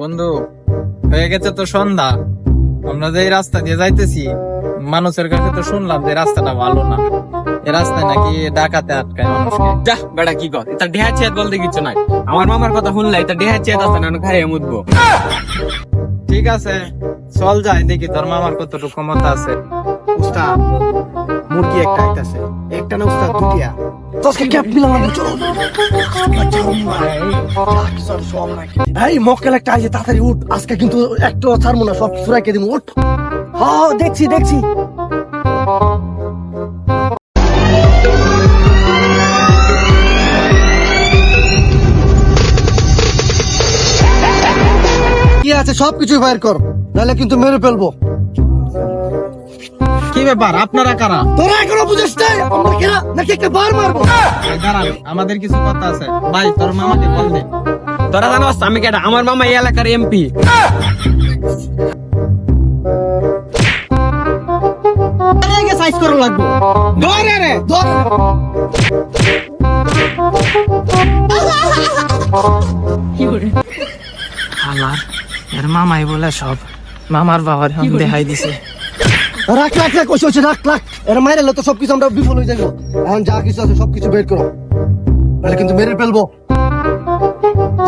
বন্ধু হয়ে গেছে তো সন্ধ্যা। আমরা যে রাস্তা দিয়ে যাইতেছি মানুষের কাছে তো শুনলাম যে রাস্তাটা ভালো না। এই রাস্তায় নাকি ডাকাতে আটকায় মানুষকে। যা বেটা কি কর? এটা ডেহা চেয়াত বলতে কিছু নাই। আমার মামার কথা শুনলাই এটা ডেহা চেয়াত আছে না খাই মুদবো ঠিক আছে চল যাই দেখি তোর মামার কতটুকু ক্ষমতা আছে। উস্তাদ মুরগি একটা আইতাছে। একটা না উস্তাদ দুটিয়া তোকে ক্যাপ মিলাম না চলো। এই মক্কেল একটা আইছে তাড়াতাড়ি উঠ, আজকে কিন্তু একটু ছাড়বো না, সব রাখে দিব, উঠ। হ্যাঁ দেখছি দেখছি। কি আছে সবকিছু বাইর কর, নাহলে কিন্তু মেরে ফেলব। কি ব্যাপার? আপনারা কারা? তোরা এখনও বুঝিস নাই? আমরা কেনা নাকি একটা বার মারবো? দাঁড়ান আমাদের কিছু কথা আছে। ভাই তোর মামাকে বল দে। তোরা জানো আমি কেটা আমার মামা এই এলাকার এমপি। সাইজ করা লাগবে। ধরে রে হালার এর মামাই বলে সব। মামার বাবার দেখাই দিছে। রাখ রাখ রাখ হচ্ছে রাখ রাখ। এর মাইরে তো সবকিছু আমরা বিফল হয়ে যাব এখন যা কিছু আছে সবকিছু বের করো। নাহলে কিন্তু মেরে ফেলব।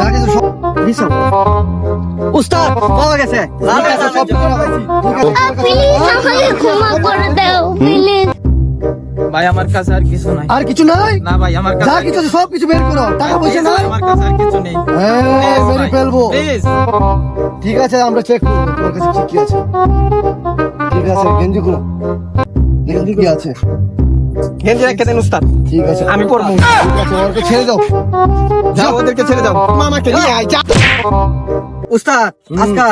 যা কিছু সব উস্তাদ পাওয়া গেছে। ঠিক আছে, সব কিছু রাখাইছি। ঠিক আছে, প্লিজ আমাকে ক্ষমা করে দাও প্লিজ ভাই আমার কাছে আর কিছু নাই। আর কিছু নাই? না ভাই আমার কাছে যা কিছু আছে সব কিছু বের করো। টাকা পয়সা নাই? আমার কাছে আর কিছু নেই। এই, মেরে ফেলব। ঠিক আছে আমরা চেক করব তোমার কাছে কি কি আছে। আছে গেঞ্জি গুলো গেঞ্জি কি আছে? গেঞ্জি রেখে দেন উস্তাদ। ঠিক আছে। আমি পরবো। ঠিক আছে ওকে ছেড়ে দাও। যাও ওদেরকে ছেড়ে দাও। মামাকে নিয়ে আয় যা। উস্তাদ আজকা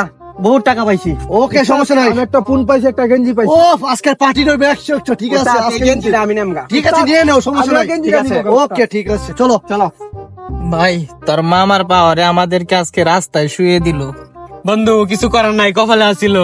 বহুত টাকা পাইছি। ওকে সমস্যা নাই। আমি একটা পুন পাইছি একটা গেঞ্জি পাইছি। ও আজকের পার্টির ব্যাগশ ঠিক আছে আজকে গেঞ্জিটা আমি নেমগা। ঠিক আছে নিয়ে নাও সমস্যা নাই। গেঞ্জি ঠিক আছে ওকে ঠিক আছে চলো। চলো। ভাই তোর মামার পাওয়ারে আমাদেরকে আজকে রাস্তায় শুয়ে দিল। বন্ধু কিছু করার নাই কপালে আসিল।